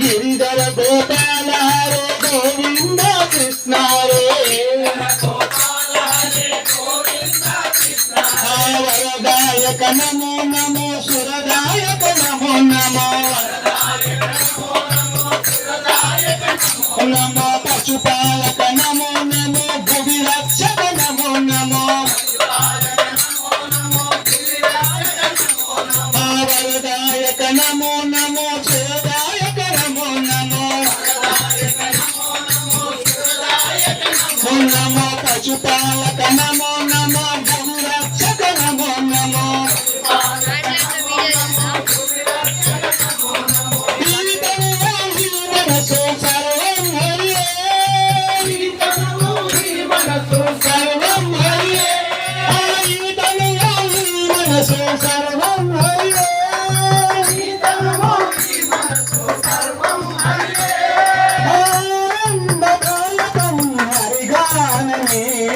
గిరిధర గోపాల హరే గోవింద కృష్ణ రే వరదాయక నమో నమో సురదాయక నమో నమో నమో పశుపాలక నమో నమో భువి రక్షక నమో నమో వరదాయక నమో నమో పశుపాలక నమో నమో నమో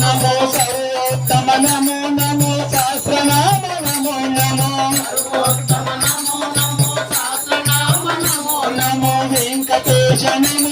నమో సర్వోత్తమ నమో నమో శాస్త్రనామ నమో నమో నమో వెంకటేశ నమో నమో